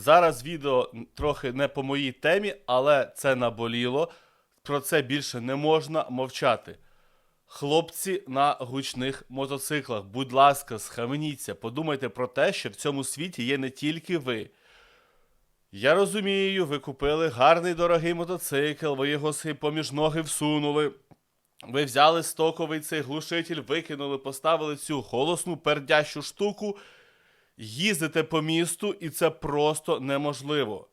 Зараз відео трохи не по моїй темі, але це наболіло. Про це більше не можна мовчати. Хлопці на гучних мотоциклах, будь ласка, схаменіться, подумайте про те, що в цьому світі є не тільки ви. Я розумію, ви купили гарний дорогий мотоцикл, ви його поміж ноги всунули. Ви взяли стоковий цей глушитель, викинули, поставили цю голосну пердящу штуку, їздите по місту, і це просто неможливо.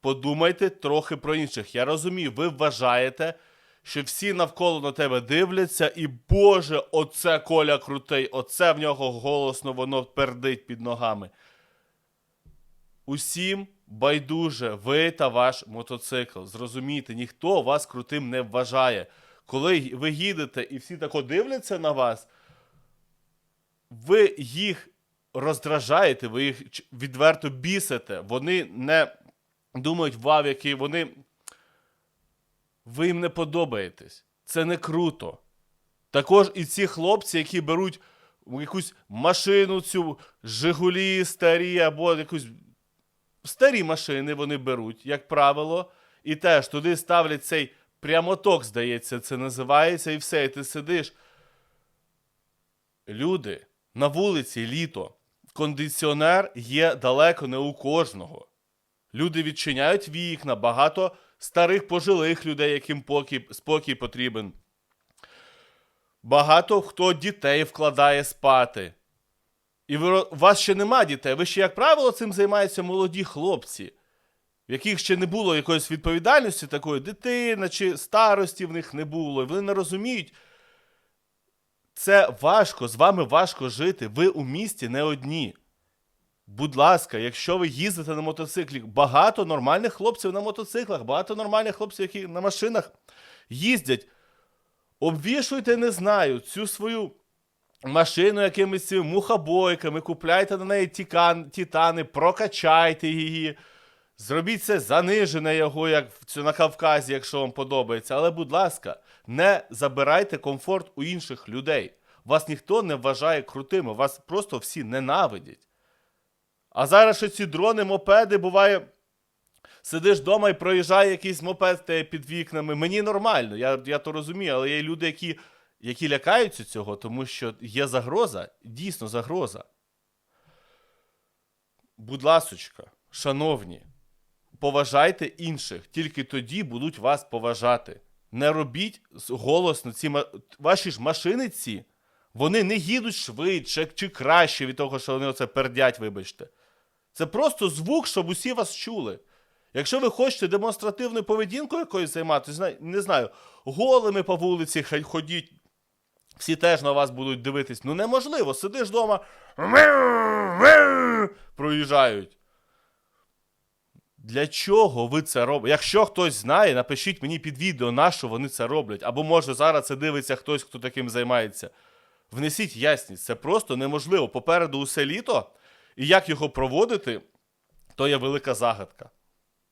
Подумайте трохи про інших. Я розумію, ви вважаєте, що всі навколо на тебе дивляться, і Боже, оце Коля крутий, оце в нього голосно воно пердить під ногами. Усім байдуже, ви та ваш мотоцикл. Зрозумійте, ніхто вас крутим не вважає. Коли ви їдете і всі тако дивляться на вас, ви їх роздражаєте, ви їх відверто бісите. Вони не думають, вау, які вони. Ви їм не подобаєтесь. Це не круто. Також і ці хлопці, які беруть якусь машину, цю Жигулі старі або якусь старі машини вони беруть, як правило, і теж туди ставлять цей прямоток, здається, це називається, і все, і ти сидиш. Люди, на вулиці літо, кондиціонер є далеко не у кожного. Люди відчиняють вікна, багато старих пожилих людей, яким покій, спокій потрібен. Багато хто дітей вкладає спати. І ви, у вас ще нема дітей. Ви ще, як правило, цим займаються молоді хлопці, в яких ще не було якоїсь відповідальності такої дитина чи старості в них не було. І вони не розуміють. Це важко, з вами важко жити. Ви у місті не одні. Будь ласка, якщо ви їздите на мотоциклі, багато нормальних хлопців на мотоциклах, багато нормальних хлопців, які на машинах їздять. Обвішуйте, не знаю, цю свою машину якимись мухобойками, купляйте на неї тікан, титани, прокачайте її. Зробіть це занижене його, як на Кавказі, якщо вам подобається. Але, будь ласка, не забирайте комфорт у інших людей. Вас ніхто не вважає крутими, вас просто всі ненавидять. А зараз ще ці дрони, мопеди, буває, сидиш вдома і проїжджає якийсь мопед під вікнами. Мені нормально, я, я то розумію, але є люди, які, які лякаються цього, тому що є загроза, дійсно загроза. Будь ласочка, шановні, поважайте інших, тільки тоді будуть вас поважати. Не робіть голосно ці ваші ж машини ці, вони не їдуть швидше чи краще від того, що вони оце пердять, вибачте. Це просто звук, щоб усі вас чули. Якщо ви хочете демонстративною поведінкою якоюсь займатися, не знаю, голими по вулиці ходіть, всі теж на вас будуть дивитись. Ну неможливо, сидиш вдома, проїжджають. Для чого ви це робите? Якщо хтось знає, напишіть мені під відео, на що вони це роблять. Або може зараз це дивиться хтось, хто таким займається. Внесіть ясність, це просто неможливо. Попереду усе літо, і як його проводити, то є велика загадка.